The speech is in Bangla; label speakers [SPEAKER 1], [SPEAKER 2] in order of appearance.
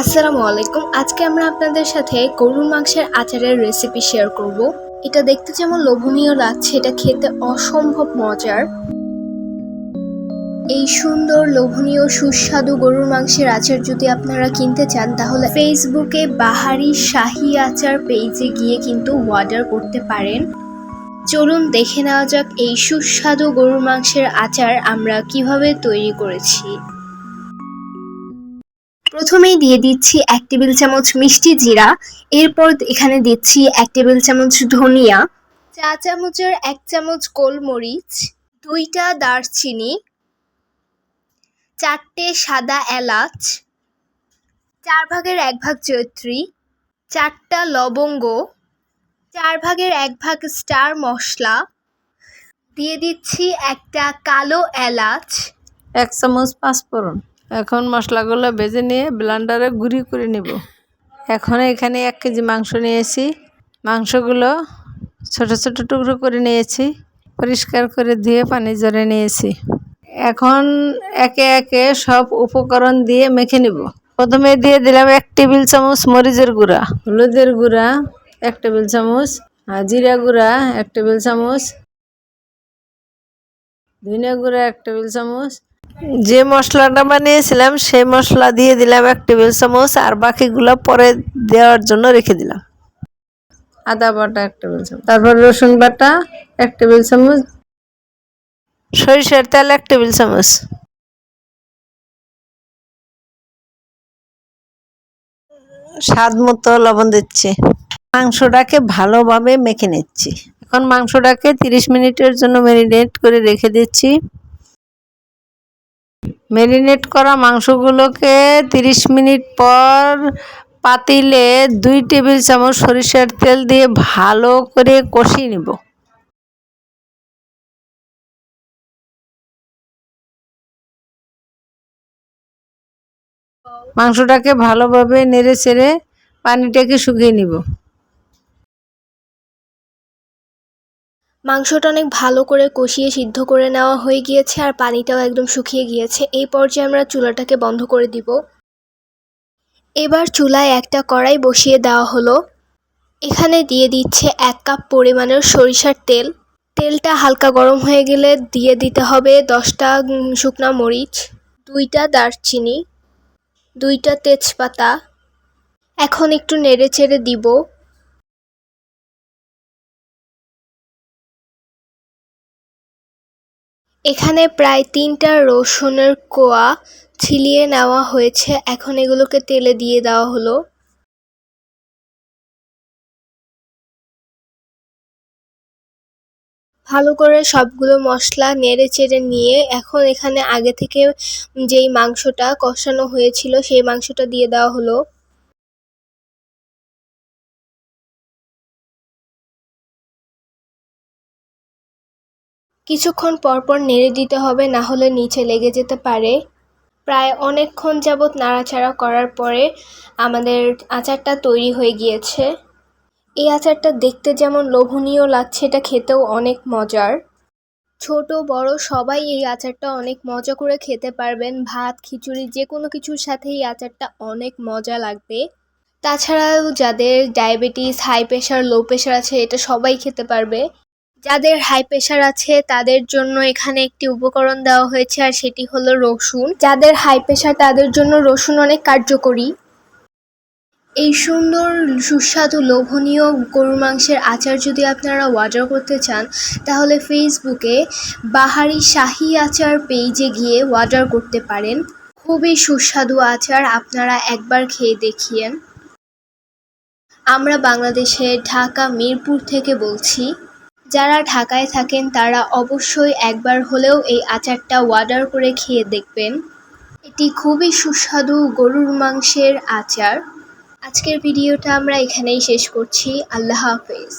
[SPEAKER 1] আসসালামু আলাইকুম। আজকে আমরা আপনাদের সাথে গরুর মাংসের আচারের রেসিপি শেয়ার করব। এটা দেখতে যেমন লোভনীয় লাগছে, এটা খেতে অসম্ভব মজার। এই সুন্দর, লোভনীয়, সুস্বাদু গরুর মাংসের আচার যদি আপনারা কিনতে চান, তাহলে ফেসবুকে বাহারি শাহি আচার পেজে গিয়ে কিন্তু অর্ডার করতে পারেন। চলুন দেখে নেওয়া যাক এই সুস্বাদু গরুর মাংসের আচার আমরা কীভাবে তৈরি করেছি। প্রথমেই দিয়ে দিচ্ছি এক টেবিল চামচ মিষ্টি জিরা, এরপর এখানে দিচ্ছি এক টেবিল চামচ ধনিয়া, চা চামচের এক চামচ গোলমরিচ, দুইটা দারচিনি, চারটে সাদা এলাচ, চার ভাগের এক ভাগ জৈত্রী চারটা লবঙ্গ, চার ভাগের এক ভাগ স্টার মশলা, দিয়ে দিচ্ছি একটা কালো এলাচ,
[SPEAKER 2] এক চামচ পাঁচফোড়ন। এখন মশলাগুলো ভেজে নিয়ে ব্লান্ডারে গুঁড়ি করে নিব। এখন এখানে এক কেজি মাংস নিয়েছি। মাংসগুলো ছোট ছোট টুকরো করে নিয়েছি। পরিষ্কার করে ধুয়ে পানি জড়ে নিয়েছি। এখন একে একে সব উপকরণ দিয়ে মেখে নিব। প্রথমে দিয়ে দিলাম এক টেবিল চামচ মরিচের গুঁড়া, হলুদের গুঁড়া এক টেবিল চামচ জিরা গুঁড়া এক টেবিল চামচ, ধনিয়া গুঁড়া এক টেবিল চামচ যে মশলাটা বানিয়েছিলাম সেই মশলা দিয়ে দিলাম এক টেবিল চামচ আর বাকিগুলো পরে দেওয়ার জন্য রেখে দিলাম। আদা বাটা এক টেবিল চামচ। তারপর রসুন বাটা এক টেবিল চামচ। সরিষার তেল এক টেবিল চামচ। স্বাদ মতো লবণ দিচ্ছি। মাংসটাকে ভালোভাবে মেখে নিচ্ছি। এখন মাংসটাকে তিরিশ মিনিটের জন্য ম্যারিনেট করে রেখে দিচ্ছি। ম্যারিনেট করা মাংসগুলোকে তিরিশ মিনিট পর পাতিলে দুই টেবিল চামচ সরিষার তেল দিয়ে ভালো করে কষিয়ে নিব। মাংসটাকে ভালোভাবে নেড়ে চেড়ে পানিটাকে শুকিয়ে নিব।
[SPEAKER 1] মাংসটা অনেক ভালো করে কষিয়ে সিদ্ধ করে নেওয়া হয়ে গিয়েছে আর পানিটাও একদম শুকিয়ে গিয়েছে। এই পর্যায়ে আমরা চুলাটাকে বন্ধ করে দিব। এবার চুলায় একটা কড়াই বসিয়ে দেওয়া হলো। এখানে দিয়ে দিচ্ছে এক কাপ পরিমাণের সরিষার তেল। তেলটা হালকা গরম হয়ে গেলে দিয়ে দিতে হবে দশটা শুকনা মরিচ, দুইটা দারচিনি, দুইটা তেজপাতা। এখন একটু নেড়ে চেড়ে দিব। এখানে প্রায় তিনটা রসুনের কোয়া ছিলিয়ে নেওয়া হয়েছে। এখন এগুলোকে তেলে দিয়ে দেওয়া হলো। ভালো করে সবগুলো মশলা নেড়ে চেড়ে নিয়ে এখন এখানে আগে থেকে যেই মাংসটা কষানো হয়েছিল সেই মাংসটা দিয়ে দেওয়া হলো। কিছুক্ষণ পরপর নেড়ে দিতে হবে, না হলে নিচে লেগে যেতে পারে। প্রায় অনেকক্ষণ যাবৎ নাড়াচাড়া করার পরে আমাদের আচারটা তৈরি হয়ে গিয়েছে। এই আচারটা দেখতে যেমন লোভনীয় লাগছে, এটা খেতেও অনেক মজার। ছোট, বড় সবাই এই আচারটা অনেক মজা করে খেতে পারবেন। ভাত, খিচুড়ি, যে কোনো কিছুর সাথে এই আচারটা অনেক মজা লাগবে। তাছাড়াও যাদের diabetes, high pressure, low pressure আছে, এটা সবাই খেতে পারবে। যাদের হাই প্রেশার আছে, তাদের জন্য এখানে একটি উপকরণ দেওয়া হয়েছে, আর সেটি হলো রসুন। যাদের হাই প্রেশার তাদের জন্য রসুন অনেক কার্যকরী। এই সুন্দর, সুস্বাদু, লোভনীয় গরুর মাংসের আচার যদি আপনারা অর্ডার করতে চান, তাহলে ফেসবুকে বাহারি শাহি আচার পেজে গিয়ে অর্ডার করতে পারেন। খুবই সুস্বাদু আচার, আপনারা একবার খেয়ে দেখিয়েন আমরা বাংলাদেশের ঢাকা, মিরপুর থেকে বলছি। যারা ঢাকায় থাকেন তারা অবশ্যই একবার হলেও এই আচারটা অর্ডার করে খেয়ে দেখবেন। এটি খুবই সুস্বাদু গরুর মাংসের আচার। আজকের ভিডিওটা আমরা এখানেই শেষ করছি। আল্লাহ হাফেজ।